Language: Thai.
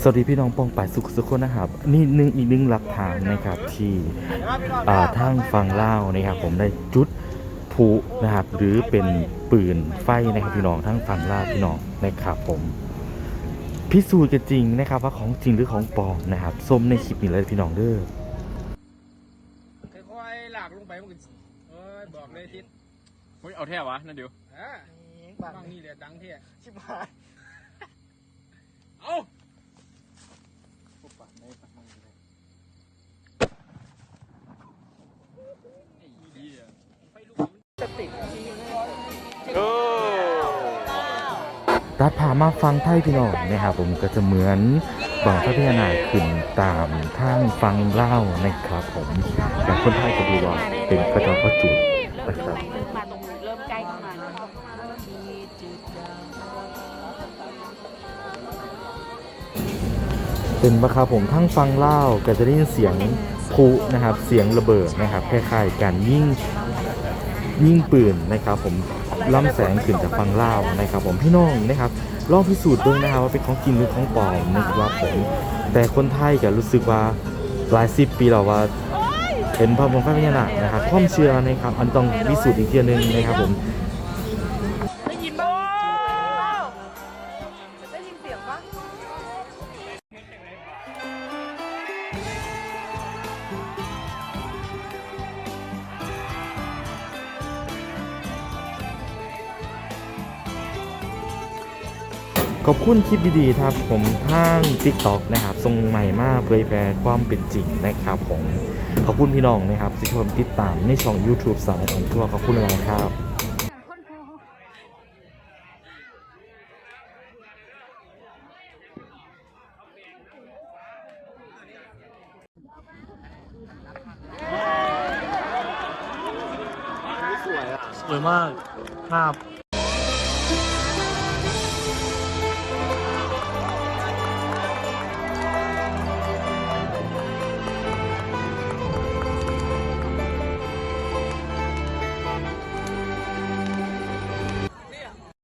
สวัสดีพี่น้องปองป่ายสุขสุขคนนะครับ นี่หนึ่งอีกหนึ่งหลักฐานนะครับที่อ่าทางฝั่งลาวนะครับ ผมได้จุดพลุนะครับหรือเป็นปืนไฟนะครับพี่น้องทั้งฝั่งลาวพี่น้องนะครับผมพิสูจน์กันจริงนะครับว่าของจริงหรือของปลอมนะครับส้มในคลิปนี้เลยพี่น้องเด้อค่อยๆลากลงไปมันก็เอ้ยบอกเลยทิศเฮ้ยเอาแท้วะนั่นเดียวอ่าบับางงนี่แหละดังเท่ชิบหายเอ้า ตัดผ่ามาฟังไทยพี่น้องนะครับผมก็จะเหมือนบางพระพญานาขึ้นตามทางฟังเล่านะครับผมแต่คนไทยก็ดูว่าเป็นกระจกประจุนะครับเป็นปะครับผมทั้งฟังเล่าก็จะได้ยินเสียงพุนะครับ เสียงระเบิดนะครับคล้ายๆการยิ่ง ยิ่งปืนนะครับผมล่ำแสงขึ้นจากฟังเล่านะครับ ผมพี่น้องนะครับลองพิสูจน์ดูนะครับว่าเป็นของกินหรือของปลอมนะครับผมแต่คนไทยก็รู้สึกว่าหลายสิบปีแล้วว่าเห็นพระบรมพระพญานาคนะครับความเชื่อนะครับอันต้องพิสูจน์อีกเทียหนึงนะครับผม ขอบคุณคลิปดีๆครับผมทาง TikTok นะครับทรงใหม่มากเผยแพร่ความเป็นจริงนะครับผมขอบคุณพี่น้องนะครับที่ชมติดตามในช่อง YouTube สาวของทั่วขอบคุณอะไรครับสวยมากภาพ